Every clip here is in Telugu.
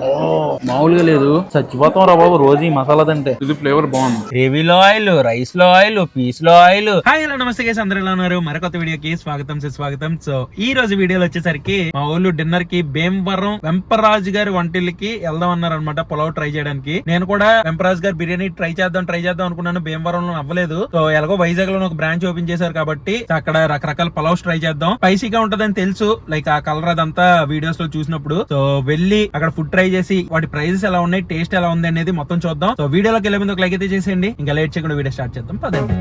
哦。మామూలుగా లేదు. చచ్చిపోతాం రా బాబు రోజు ఈ మసాలా తింటే. ఇది ఫ్లేవర్ బాగుంది. గ్రేవీలో ఆయిల్ రైస్లో oil పీస్లో oil. Hi hello namaste guys అందరూ ఎలా ఉన్నారు? మరొక వీడియోకి స్వాగతం సుస్వాగతం. సో ఈ రోజు వీడియోలో వచ్చేసరికి మా ఊళ్ళు డిన్నర్కి భీమవరం వెంపరాజు గారి వంటిల్కి వెళ్దాం అన్నారు అనమాట పొలావ్ ట్రై చేయడానికి. నేను కూడా వెంపరాజు గారి బిర్యానీ ట్రై చేద్దాం ట్రై చేద్దాం అనుకున్నాను. భీమవరంలో అవ్వలేదు. సో ఎలాగో వైజాగ్లో ఒక బ్రాంచ్ ఓపెన్ చేశారు కాబట్టి అక్కడ రకరకాల పలావ్స్ ట్రై చేద్దాం. స్పైసీగా ఉంటదని తెలుసు. లైక్ ఆ కలర్ అదంతా వీడియోస్లో చూసినప్పుడు. సో వెళ్ళి అక్కడ ఫుడ్ ట్రై చేసి వాటి ప్రైజెస్ ఎలా ఉన్నాయి టేస్ట్ ఎలా ఉంది అనేది మొత్తం చూద్దాం. సో వీడియోలోకి వెళ్ళే ముందు ఒక లైక్ అయితే చేసేయండి. ఇంకా లేట్ చేయకుండా వీడియో స్టార్ట్ చేద్దాం. పదండి.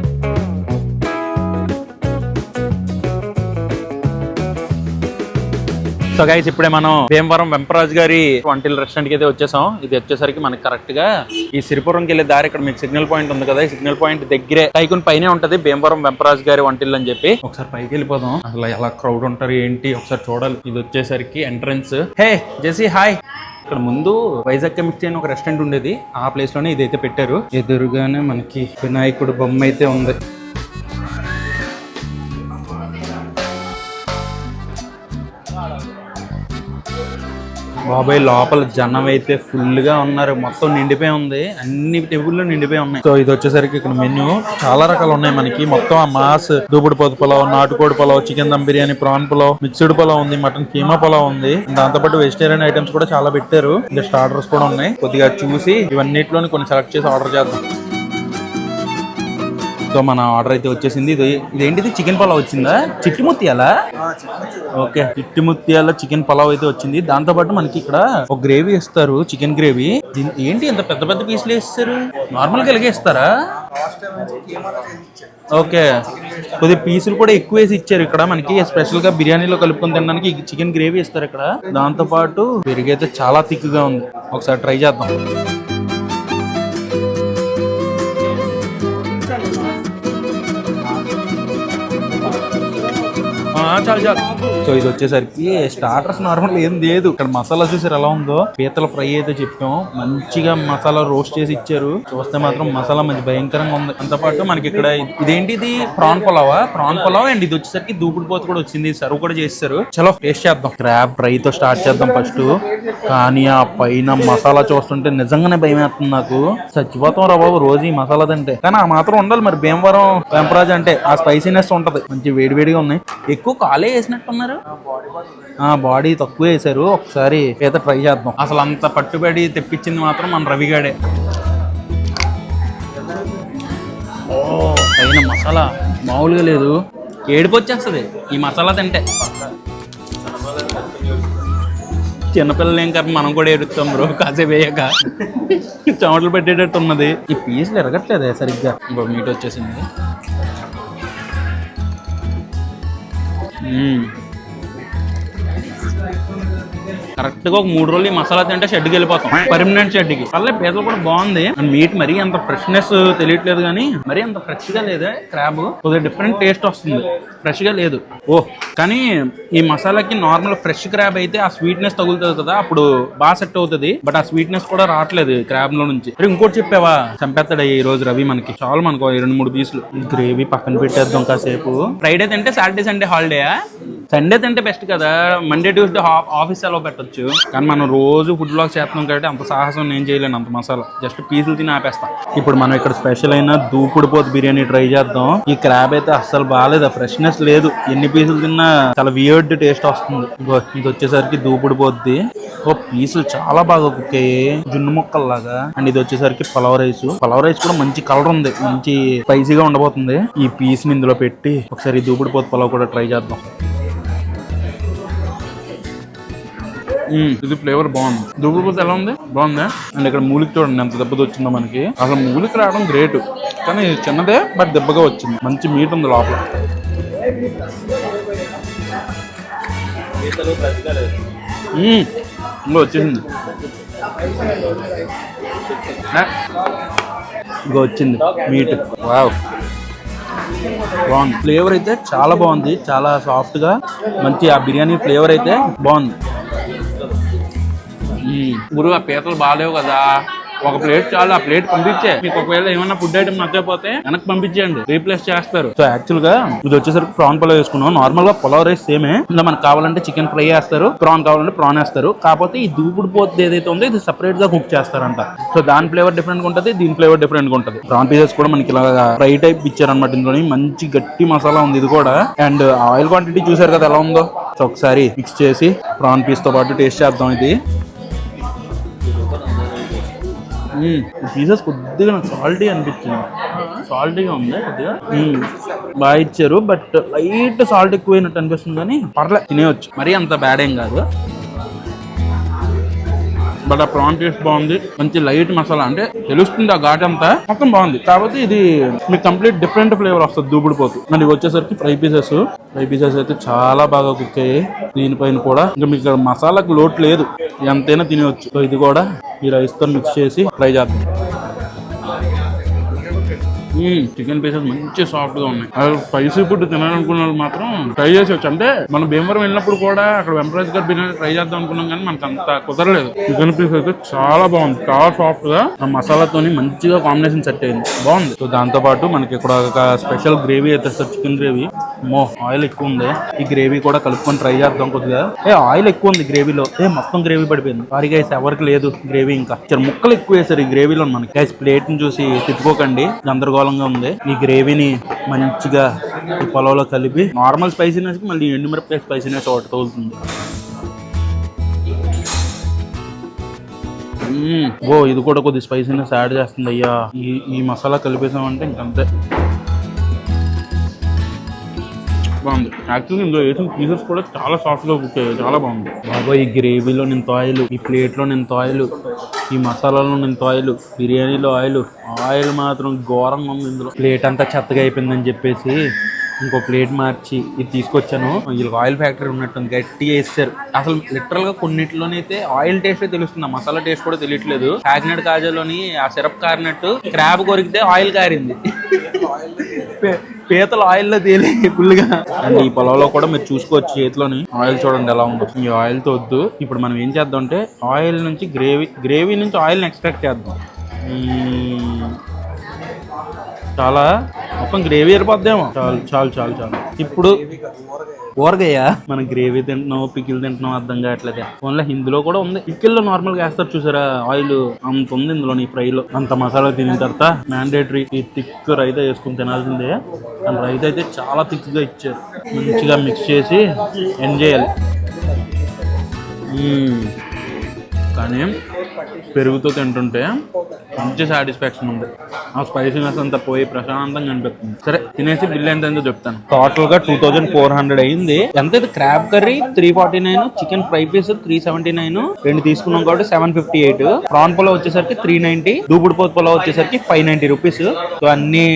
సో గైస్ ఇప్పుడే మనం భీమవరం వెంపరాజ్ గారి వంటిల్ రెస్టారెంట్కి అయితే వచ్చేసాం. ఇది వచ్చేసరికి మనకి కరెక్ట్గా ఈ సిరిపురంకి వెళ్ళే దారి ఇక్కడ మీకు సిగ్నల్ పాయింట్ ఉంది కదా. ఈ సిగ్నల్ పాయింట్ దగ్గరే టైకున్ పైనే ఉంటది భీమవరం వెంపరాజ్ గారి వంటిల్ అని చెప్పి. ఒకసారి పైకి వెళ్ళిపోదాం. అసలు ఎలా క్రౌడ్ ఉంటారు ఏంటి? ఒకసారి చూడాలి. ఇది వచ్చేసరికి ఎంట్రన్స్ హే జెసి హాయ్ ఇక్కడ ముందు వైజాగ్ కెమిస్ట్రీ అని ఒక రెస్టారెంట్ ఉండేది. ఆ ప్లేస్లోనే ఇదైతే పెట్టారు. ఎదురుగానే మనకి వినాయకుడు బొమ్మ అయితే ఉంది. బాబాయ్ లోపల జనం అయితే ఫుల్గా ఉన్నారు. మొత్తం నిండిపోయి ఉంది. అన్ని టేబుల్లో నిండిపోయి ఉన్నాయి. సో ఇది వచ్చేసరికి ఇక్కడ మెన్యూ. చాలా రకాలు ఉన్నాయి మనకి. మొత్తం ఆ మాస్ దూపుడు పొద్దు పులావ్ నాటుకోడి pulao chicken dum biryani prawn pulao mixed pulao ఉంది మటన్ కీమా పులావ్ ఉంది. దాంతో పాటు వెజిటేరియన్ ఐటమ్స్ కూడా చాలా పెట్టారు. ఇంకా స్టార్టర్స్ కూడా ఉన్నాయి. కొద్దిగా చూసి ఇవన్నిటిలోని కొన్ని సెలెక్ట్ చేసి ఆర్డర్ చేద్దాం. సో మన ఆర్డర్ అయితే వచ్చేసింది. ఇది ఇదేంటిది? చికెన్ పలావ్ వచ్చిందా? చిట్టి ముత్యాలా ఓకే చిట్టి ముత్యాల చికెన్ పలావ్ అయితే వచ్చింది. దాంతో పాటు మనకి ఇక్కడ ఒక గ్రేవీ ఇస్తారు చికెన్ గ్రేవీ. ఏంటి ఇంత పెద్ద పెద్ద పీసులు వేస్తారు? నార్మల్గా ఇలాగే ఇస్తారా? ఓకే కొద్ది పీసులు కూడా ఎక్కువ వేసి ఇచ్చారు ఇక్కడ మనకి. స్పెషల్గా బిర్యానీలో కలుపుకొని తినడానికి చికెన్ గ్రేవీ ఇస్తారు ఇక్కడ. దాంతో పాటు పెరుగు అయితే చాలా థిక్గా ఉంది. ఒకసారి ట్రై చేద్దాం. ఆ, చాలు చాలు సో ఇది వచ్చేసరికి స్టార్టర్స్ నార్మల్ ఏం లేదు. ఇక్కడ మసాలా చూసారు ఎలా ఉందో? పీతల ఫ్రై అయితే చెప్పాం. మంచిగా మసాలా రోస్ట్ చేసి ఇచ్చారు. చూస్తే మాత్రం మసాలా మంచి భయంకరంగా ఉంది. అంత పాటు మనకి ఇక్కడ ఇదేంటి ఇది? ప్రాన్ పులావా? ప్రాన్ పొలావ్? అండ్ ఇది వచ్చేసరికి దూకుడు పోత కూడా వచ్చింది. సర్వ్ కూడా చేస్తారు చలో టేస్ట్ చేద్దాం. క్రాబ్ ఫ్రై తో స్టార్ట్ చేద్దాం ఫస్ట్ కానీ ఆ పైన మసాలా చూస్తుంటే నిజంగానే భయం వేస్తుంది నాకు. చచ్చిపోతాం రా బాబు రోజు ఈ మసాలా తింటే. కానీ ఆ మాత్రం ఉండాలి మరి. భీమవరం వెంపరాజ్ అంటే ఆ స్పైసీనెస్ ఉంటది. మంచి వేడివేడిగా ఉన్నాయి. ఎక్కువ కాలే వేసినట్టున్నారు. ఆ బాడీ తక్కువ వేసారు ఒకసారి ఈత ట్రై చేద్దాం. అసలు అంత పట్టుబడి తెప్పించింది మాత్రం మన రవిగాడే ఓ పైన మసాలా. మామూలుగా లేదు. ఏడుపు వచ్చేస్తుంది. ఈ మసాలా తింటే. చిన్నపిల్లలు ఏం కర్మ మనం కూడా ఏడుస్తాం బ్రో కాసేపు వేయక. చెమటలు పెట్టేటట్టు ఉన్నది. ఈ పీసులు ఎరగట్లేదే సరిగ్గా. ఇంకో మీట్ వచ్చేసింది. కరెక్ట్గా ఒక మూడు రోజులు ఈ మసాలా తింటే షెడ్కి వెళ్ళిపోతాం. పర్మనెంట్ షెడ్కి. పల్లె పీతలు కూడా బాగుంది. అండ్ మీట్ మరీ అంత ఫ్రెష్నెస్ తెలియట్లేదు కానీ మరీ అంత ఫ్రెష్గా లేదే క్రాబ్ కొద్దిగా డిఫరెంట్ టేస్ట్ వస్తుంది. ఫ్రెష్గా లేదు. ఓ కానీ ఈ మసాలాకి నార్మల్ ఫ్రెష్ క్రాబ్ అయితే ఆ స్వీట్నెస్ తగులుతుంది కదా అప్పుడు బాగా సెట్ అవుతుంది. బట్ ఆ స్వీట్నెస్ కూడా రావట్లేదు క్రాబ్లో నుంచి. మరి ఇంకోటి చెప్పావా? చంపేస్తాడు ఈ రోజు రవి మనకి. చాలు మనకు ఈ రెండు మూడు పీసులు గ్రేవీ పక్కన పెట్టేద్దాం కాసేపు. ఫ్రైడే తింటే సాటర్డే సండే హాలిడేయా సండే తింటే బెస్ట్ కదా. మండే ట్యూస్డే ఆఫీస్ సెలవు పెట్టొచ్చు. కానీ మనం రోజు ఫుడ్ బ్లాగ్ చేస్తున్నాం కాబట్టి అంత సాహసం నేను చేయలేను అంత మసాలా. జస్ట్ పీసులు తిని ఆపేస్తా. ఇప్పుడు మనం ఇక్కడ స్పెషల్ అయిన దూకుడు పోతు బిర్యానీ ట్రై చేద్దాం. ఈ క్రాబ్ అయితే అస్సలు బాగాలేదు ఫ్రెష్నెస్ లేదు. ఎన్ని పీసులు తిన్నా చాలా వియర్డ్ టేస్ట్ వస్తుంది. ఇది వచ్చేసరికి దూకుడు పోద్ది. ఓ పీసులు చాలా బాగా కుక్ అయ్యాయి. జున్ను ముక్కల్లాగా. అండ్ ఇది వచ్చేసరికి పలావ్ రైస్. పలావ్ రైస్ కూడా మంచి కలర్ ఉంది. మంచి స్పైసీగా ఉండబోతుంది. ఈ పీస్ ఇందులో పెట్టి ఒకసారి ఈ పోతు పలావ్ కూడా ట్రై చేద్దాం. ఇది ఫ్లేవర్ బాగుంది. దుబ్బుపోతే ఎలా ఉంది? బాగుందా? అండ్ ఇక్కడ మూలికి చూడండి ఎంత దెబ్బతో వచ్చిందో మనకి. అసలు మూలికి రావడం గ్రేట్. కానీ చిన్నదే బట్ దెబ్బగా వచ్చింది. మంచి మీట్ ఉంది లోపల. మ్మ్. ఇంకో వచ్చేసింది ఇంకో వచ్చింది. మీట్. వావ్. బాగుంది. ఫ్లేవర్ అయితే చాలా బాగుంది. చాలా సాఫ్ట్గా. మంచి ఆ బిర్యానీ ఫ్లేవర్ అయితే బాగుంది. మ్మ్. ఆ పీతలు బాగాలేవు కదా. ఒక ప్లేట్ చాలు ఆ ప్లేట్ పంపించే. మీకు ఒకవేళ ఏమైనా ఫుడ్ ఐటమ్ నచ్చకపోతే వెనక్కి పంపించేయండి. రీప్లేస్ చేస్తారు. సో యాక్చువల్గా ఇది వచ్చేసరికి ప్రాన్ పులావ్ వేసుకున్నాం. నార్మల్గా పులావ్ రైస్ సేమే. ఇలా మనకు కావాలంటే చికెన్ ఫ్రై వేస్తారు. ప్రాన్ కావాలంటే ప్రాన్ వేస్తారు. కాకపోతే ఈ దూపుడు పోతే ఏదైతే ఉందో ఇది సెపరేట్గా కుక్ చేస్తారంట. సో దాని ఫ్లేవర్ డిఫరెంట్గా ఉంటుంది దీని ఫ్లేవర్ డిఫరెంట్గా ఉంటుంది. ప్రాన్ పీసెస్ కూడా మనకి ఇలా ఫ్రై టైప్ ఇచ్చారనమాట ఇందులోని. మంచి గట్టి మసాలా ఉంది ఇది కూడా. అండ్ ఆయిల్ క్వాంటిటీ చూసారు కదా ఎలా ఉందో. సో ఒకసారి మిక్స్ చేసి ప్రాన్ పీస్తో పాటు టేస్ట్ చేద్దాం ఇది. పీసెస్ కొద్దిగా నాకు సాల్టీ అనిపించింది. సాల్టీగా ఉంది కొద్దిగా. బాగా ఇచ్చారు బట్ లైట్ సాల్ట్ ఎక్కువైనట్టు అనిపిస్తుంది కానీ పర్లేదు తినేయచ్చు. మరీ అంత బ్యాడ్ ఏం కాదు. బట్ ఆ ప్రాన్ టేస్ట్ బాగుంది. మంచి లైట్ మసాలా అంటే తెలుస్తుంది ఆ ఘాట్ అంతా. మొత్తం బాగుంది. కాకపోతే ఇది మీకు కంప్లీట్ డిఫరెంట్ ఫ్లేవర్ వస్తుంది దూబుడు పోతు. మరి వచ్చేసరికి ఫ్రై పీసెస్. ఫ్రై పీసెస్ అయితే చాలా బాగా కుక్ అయ్యాయి. దీనిపైన కూడా ఇంకా మీకు ఇక్కడ మసాలాకు లోటు లేదు. ఎంతైనా తినవచ్చు సో ఇది కూడా ఈ రైస్తో మిక్స్ చేసి ఫ్రై చేద్దాం. చికెన్ పీసెస్ మంచి సాఫ్ట్గా ఉన్నాయి. అసలు స్పైసీ ఫుడ్ తినాలనుకున్న వాళ్ళు మాత్రం ట్రై చేసేవచ్చు అంటే మనం భీమవరం వెళ్ళినప్పుడు కూడా అక్కడ వెంపరాజ్ గారు బిర్యానీ ట్రై చేద్దాం అనుకున్నాం కానీ మనకు అంత కుదరలేదు. చికెన్ పీస్ అయితే చాలా బాగుంది. చాలా సాఫ్ట్గా ఆ మసాలాతోని మంచిగా కాంబినేషన్ సెట్ అయింది. బాగుంది. సో దాంతో పాటు మనకి ఇక్కడ ఒక స్పెషల్ గ్రేవీ అయితే సార్ చికెన్ గ్రేవీ మో ఆయిల్ ఎక్కువ ఉంది. ఈ గ్రేవీ కూడా కలుపుకొని ట్రై చేద్దాం కొద్దిగా. ఏ ఆయిల్ ఎక్కువ ఉంది గ్రేవీలో ఏ మొత్తం గ్రేవీ పడిపోయింది. సారీ ఎవరికి లేదు గ్రేవీ ఇంకా. ముక్కలు ఎక్కువ వేసారు ఈ గ్రేవీలో మనకి. ప్లేట్ని చూసి తిప్పుకోకండి. గందరగోళంగా ఉంది. ఈ గ్రేవీని మంచిగా ఈ పొలంలో కలిపి నార్మల్ స్పైసీనెస్ మళ్ళీ ఎండుమిరపకాయ స్పైసీనెస్ ఒకటి తగులుతుంది. ఓ ఇది కూడా కొద్ది స్పైసీనెస్ యాడ్ చేస్తుంది అయ్యా. ఈ ఈ మసాలా కలిపేసామంటే ఇంకంతే. బాగుంది. యాక్చువల్లీ ఇందులో వేసిన పీసెస్ కూడా చాలా సాఫ్ట్గా కుక్ అయ్యాయి. చాలా బాగుంది. బాబా ఈ గ్రేవీలో నేను ఆయిల్ ఈ ప్లేట్లో నేను నింత ఆయిల్ ఈ మసాలాలో ఇంత ఆయిల్ బిర్యానీలో ఆయిల్ ఆయిల్ మాత్రం ఘోరంగా ఉంది ఇందులో. ప్లేట్ అంతా చెత్తగా అయిపోయిందని చెప్పేసి ఇంకో ప్లేట్ మార్చి ఇది తీసుకొచ్చాను. వీళ్ళకి ఆయిల్ ఫ్యాక్టరీ ఉన్నట్టు గట్టి వేస్తారు. అసలు లిటరల్గా కొన్నిట్లోనైతే ఆయిల్ టేస్ట్ తెలుస్తుంది మసాలా టేస్ట్ కూడా తెలియట్లేదు. కాకినాడ కాజాలోని ఆ సిరప్ కారినట్టు క్రాబ్ కొరికితే ఆయిల్ కారింది. పీతలు ఆయిల్లో తేలి ఫుల్గా అండ్ ఈ పొలంలో కూడా మీరు చూసుకోవచ్చు చేతిలోని. ఆయిల్ చూడండి ఎలా ఉందో. ఈ ఆయిల్తో వద్దు. ఇప్పుడు మనం ఏం చేద్దాం అంటే ఆయిల్ నుంచి గ్రేవీ గ్రేవీ నుంచి ఆయిల్ ఎక్స్ట్రాక్ట్ చేద్దాం. చాలా మొత్తం గ్రేవీ ఏరిపోద్దేమో చాలు చాలు చాలు చాలు. ఇప్పుడు ఊరగాయ? మనం గ్రేవీ తింటున్నాం పికిల్ తింటున్నాం అర్థం కావట్లేదు. ఓన్లీ హిందీలో కూడా ఉంది. పికిల్లో నార్మల్గా వేస్తారు చూసారా? ఆయిల్ అంత ఉంది ఇందులో ఈ ఫ్రై లో అంత మసాలా తినిన తర్వాత మ్యాండేటరీ ఈ థిక్ రైతా వేసుకుని తినాల్సిందే. అండ్ రైతా అయితే చాలా థిక్గా ఇచ్చారు. మంచిగా మిక్స్ చేసి ఎండ్ చేయాలి. కానీ పెరుగుతో తింటుంటే మంచి సాటిస్ఫాక్షన్ ఉంది. ఆ స్పైసీనెస్ అంతా పోయి ప్రశాంతంగా అనిపిస్తుంది. సరే తినేసి బిల్ ఎంత ఎంతో చెప్తాను. టోటల్గా టూ థౌజండ్ ఫోర్ హండ్రెడ్ అయింది. ఎంత ఇది? Crab curry three forty nine chicken fry piece three seventy nine రెండు తీసుకున్నాం కాబట్టి సెవెన్ ఫిఫ్టీ ఎయిట్ ప్రాన్ పొలం వచ్చేసరికి త్రీ నైన్టీ దూపుడు పోతు పొలావ్ వచ్చేసరికి ఫైవ్ నైన్టీ రూపీస్ సో అన్ని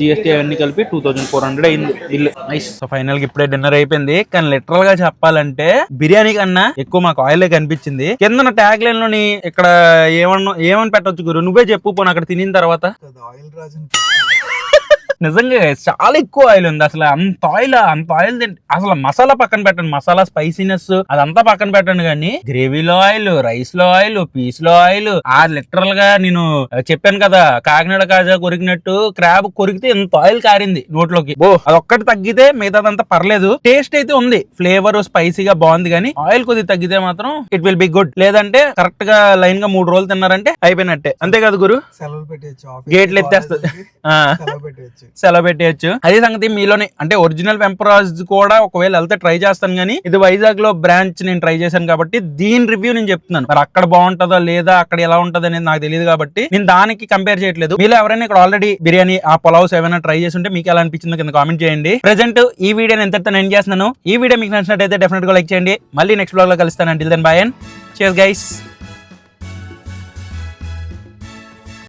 జిఎస్టీ అవన్నీ కలిపి టూ థౌసండ్ ఫోర్ హండ్రెడ్ అయింది. బిల్ నైస్ సో ఫైనల్గా ఇప్పుడే డిన్నర్ అయిపోయింది. కానీ లిటరల్గా చెప్పాలంటే బిర్యానీ కన్నా ఎక్కువ మాకు ఆయిల్ కనిపించింది. కింద ట్యాగ్ లైన్లోని ఇక్కడ ఏమన్నా ఏమని పెట్టొచ్చు గురు? నువ్వే చెప్పు పోను అక్కడ తినిన తర్వాత. ఆయిల్ రాజు నిజంగా చాలా ఎక్కువ ఆయిల్ ఉంది. అసలు అంత ఆయిల్ అంత ఆయిల్ తింటే అసలు మసాలా పక్కన పెట్టండి. మసాలా స్పైసీనెస్ అదంతా పక్కన పెట్టండి కానీ గ్రేవీలో ఆయిల్ రైస్లో ఆయిల్ పీస్లో ఆయిల్ ఆ లిటరల్గా నేను చెప్పాను కదా కాకినాడ కాజా కొరికినట్టు క్రాబ్ కొరికితే ఇంత ఆయిల్ కారింది నోట్లోకి. బో అదొక్కటి తగ్గితే మిగతాదంతా పర్లేదు. టేస్ట్ అయితే ఉంది. ఫ్లేవర్ స్పైసీగా బాగుంది కానీ ఆయిల్ కొద్దిగా తగ్గితే మాత్రం ఇట్ విల్ బి గుడ్ లేదంటే కరెక్ట్గా లైన్గా మూడు రోజులు తిన్నారంటే అయిపోయినట్టే. అంతే కదా గురు? సెలవులు పెట్టేయచ్చు ఆఫీస్ గేట్లు ఎత్తేస్తుంది. సెలవు పెట్టేయచ్చు. అదే సంగతి మీలోనే అంటే ఒరిజినల్ వెంపరాజ్ కూడా ఒకవేళ వెళ్తే ట్రై చేస్తాను కానీ ఇది వైజాగ్లో బ్రాంచ్ నేను ట్రై చేశాను కాబట్టి దీని రివ్యూ నేను చెప్తున్నాను. మరి అక్కడ బాగుంటుందో లేదా అక్కడ ఎలా ఉంటుందో అనేది నాకు తెలియదు కాబట్టి నేను దానికి కంపేర్ చేయట్లేదు. మీలో ఎవరైనా ఇక్కడ ఆల్రెడీ బిర్యానీ ఆ పొలావ్స్ ఏమైనా ట్రై చేసి ఉంటే మీకు ఎలా అనిపించిందో కింద కామెంట్ చేయండి. ప్రెసెంట్ ఈ వీడియో ఎంత ఎండ్ చేస్తున్నాను. ఈ వీడియో మీకు నచ్చినట్టయితే డెఫినెట్గా లైక్ చేయండి. మళ్ళీ నెక్స్ట్ బ్లాగ్లో కలుస్తాను. అంటిల్ దెన్ బాయ్ అండ్ చేస్ గైస్